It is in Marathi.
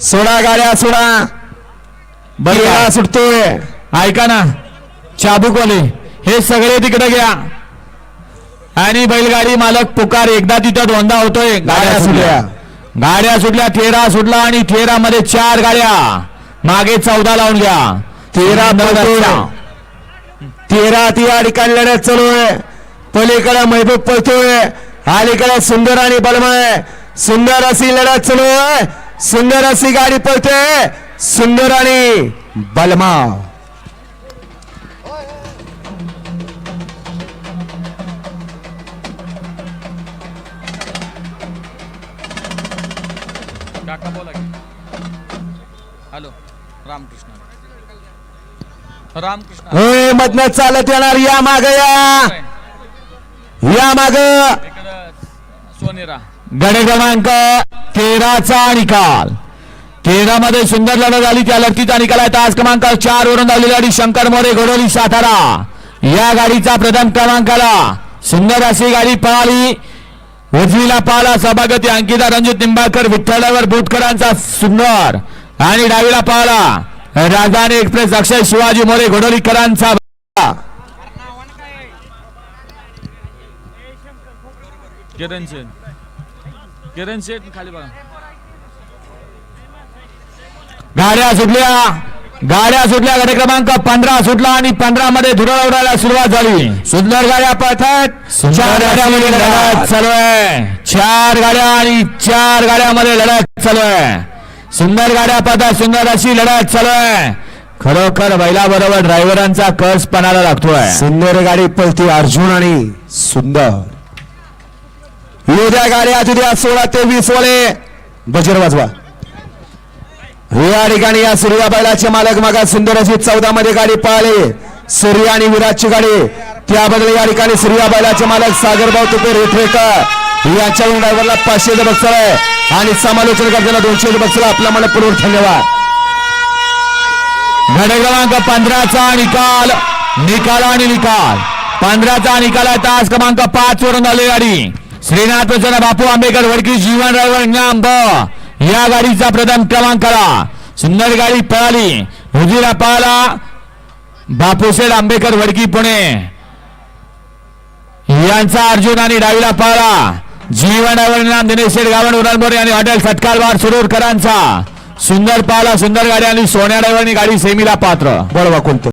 सोडा गाड्या सोडा. बघा सुटतोय. ऐका ना चाबुकवाले हे सगळे तिकडे घ्या. आणि बैलगाडी मालक पुकार एकदा तिथं दोनदा होतोय. गाड्या सुटल्या. गाड्या सुटल्या तेरा सुटला आणि तेरा मध्ये चार गाड्या. मागे चौदा लावून घ्या. तेरा पळतोय तेरा ती ठिकाणी लढत चालू आहे. पलीकडे महबूब पळतोय. अलीकडे सुंदर आणि बलमय. सुंदर अशी लढत चालू आहे. सुंदर अशी गाडी पळते. सुंदर आणि बलमा काका बोला की. हॅलो रामकृष्ण. रामकृष्ण. होय मधनं चालत येणार या माग या. या माग. सोनेरा. गडे क्रमांक तेराचा निकाल. तेरा मध्ये सुंदर लढत झाली त्या लढतीचा निकाल आहे. तास क्रमांक चार वरून धावलेली गाडी शंकर मोरे घोडोली सातारा. या गाडीचा प्रथम क्रमांकाला सुंदर अशी गाडी पळाली. उजवीला पाला सभागती अंकिता रणजित निंबाळकर विठ्ठलावर बुटकरांचा सुंदर. आणि डावीला पाला राजधानी एक्सप्रेस अक्षय शिवाजी मोरे घोडोलीकरांचा किरण किरण शेठ खाली बघा गाड्या सुटल्या. गाड्या सुटल्या. गाडी क्रमांक पंधरा सुटला आणि पंधरा मध्ये धुरळ उडायला सुरुवात झाली. सुंदर गाड्या पळतात. चार गाड्यामध्ये लढत चालू आहे. चार गाड्या आणि चार गाड्यामध्ये लढत चालू आहे. सुंदर गाड्या पळतात. सुंदर अशी लढत चालू आहे. खरोखर बैलाबरोबर ड्रायव्हरांचा कस पणाला लागतोय. सुंदर गाडी पळते अर्जुन आणि सुंदर. उद्या गाडी आज उद्या सोळा ते वीस वाले. बजर वाजवा. या ठिकाणी या सूर्या बैलाचे मालक मागा सुंदर अशी चौदा मध्ये गाडी पळाली. सूर्य आणि विराजची गाडी. त्याबद्दल या ठिकाणी सूर्या बैलाचे मालक सागरभाऊ तुपे रेठरेकर याच्या ड्रायव्हरला पाचशे बक्षर आहे. आणि समालोचन करताना दोनशे बक्षर आपल्या मनपूर्वक धन्यवाद गडे क्रमांक पंधराचा निकाल. निकाल आणि निकाल. पंधराचा निकाल आहे तास क्रमांक पाच वरून आली गाडी. श्रीनाथ प्रसन्न बापू आंबेकर वडकी जीवन ड्रायव्हर या गाडीचा प्रथम क्रमांक आला सुंदर गाडी पळाली. उजीरा पळाला. बापूसेठ आंबेकर वडकी पुणे. यांचा अर्जुन आणि डावीला पळाला. जीवन ड्रायव्हर इनाम दिनेश शेठ गावण उरणबोरे आणि हॉटेल सत्कार बार सुरूरकरांचा सुंदर पाला सुंदर गाडी आणि सोन्या ड्रायव्हरनी गाडी सेमीला पात्र. बरोबर कोणतं?